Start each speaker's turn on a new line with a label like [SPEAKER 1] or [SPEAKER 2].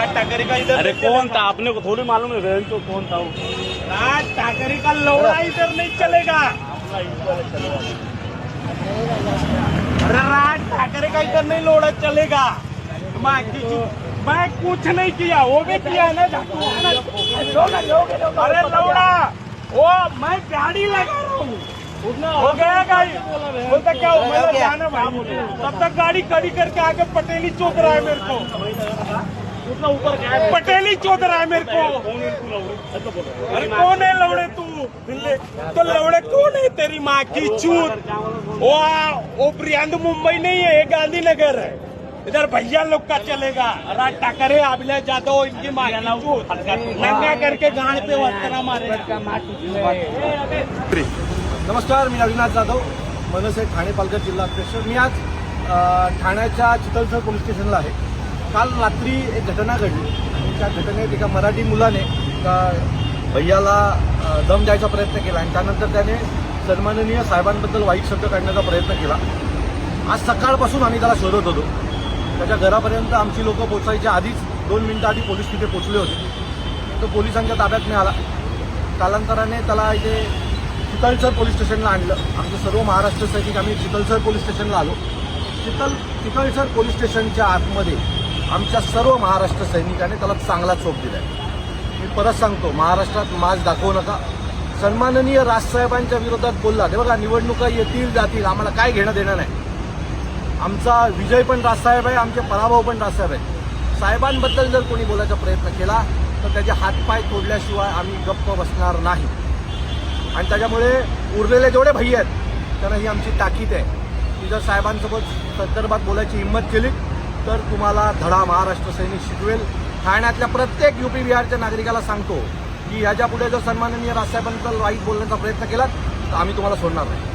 [SPEAKER 1] राज ठाकरे का इधर
[SPEAKER 2] अरे कौन था? आपने को थोड़ी मालूम है तो कौन था वो?
[SPEAKER 1] राज ठाकरे का लौड़ा इधर नहीं चलेगा। अरे राज ठाकरे का इधर नहीं लौड़ा चलेगा। मैं कुछ नहीं किया वो भी किया ना अरे लौड़ा वो मैं गाड़ी लगा रहा हूँ। हो गया गाड़ी? बोलता क्या हो? मैं जाना भाई। तब तक गाड़ी खड़ी करके आगे पटेली चौक रहा है मेरे को।
[SPEAKER 2] उतना ऊपर क्या
[SPEAKER 1] पटेली चौक रहा है मेरे को. अरे कौन है लवड़े तू? दिल्ली. तो लवड़े कौन है तेरी माँ की चूत? वो वो मुंबई नहीं है ये गांधीनगर है. इधर भैया लोग का चलेगा. राज ठाकरे अभिलाष जाधव इनकी माँ की नंगा करके गांड पे वस्त्रा मारे
[SPEAKER 3] नमस्कार मी अविनाश जाधव. मनसे ठाणे पालघर जिल्हा अध्यक्ष. मी आज ठाण्याच्या चितलसर पोलीस स्टेशनला आहे. काल रात्री एक घटना घडली. आणि त्या घटनेत एका मराठी मुलाने एका भैयाला दम द्यायचा प्रयत्न केला आणि त्यानंतर त्याने सन्माननीय साहेबांबद्दल वाईट शब्द काढण्याचा प्रयत्न केला. आज सकाळपासून आम्ही त्याला शोधत होतो. त्याच्या घरापर्यंत आमची लोकं पोचायच्या आधीच दोन मिनटं आधी पोलीस तिथे पोचले होते. तो पोलिसांच्या ताब्यात मिळाला. कालांतराने त्याला इथे चितलसर पोलीस स्टेशनला आणलं. आमचं सर्व महाराष्ट्र सैनिक आम्ही चितलसर पोलीस स्टेशनला आलो. चितल चितळसर पोलीस स्टेशनच्या आतमध्ये आमच्या सर्व महाराष्ट्र सैनिकाने त्याला चांगला चोप दिलाय. मी परत सांगतो महाराष्ट्रात माज दाखवू नका. सन्माननीय राजसाहेबांच्या विरोधात बोलला ते बघा निवडणुका येतील जातील आम्हाला काय घेणं देणं नाही. आमचा विजय पण राजसाहेब आहे आमचे पराभव पण राजसाहेब आहे साहेबांबद्दल जर कोणी बोलायचा प्रयत्न केला तर त्याचे हातपाय तोडल्याशिवाय आम्ही गप्प बसणार नाही. आणि त्याच्यामुळे उरलेले जेवढे भैया आहेत त्यांना ही आमची ताकीद आहे. की जर साहेबांसोबत संदर्भात बोलायची हिंमत केली तर तुम्हाला धडा महाराष्ट्र सैनिक शिकवेल. ठाण्यातल्या प्रत्येक युपी बिहारच्या नागरिकाला सांगतो की ह्याच्या पुढे जर सन्माननीय राजसाहेबांबद्दल वाईट बोलण्याचा प्रयत्न केला तर आम्ही तुम्हाला सोडणार नाही.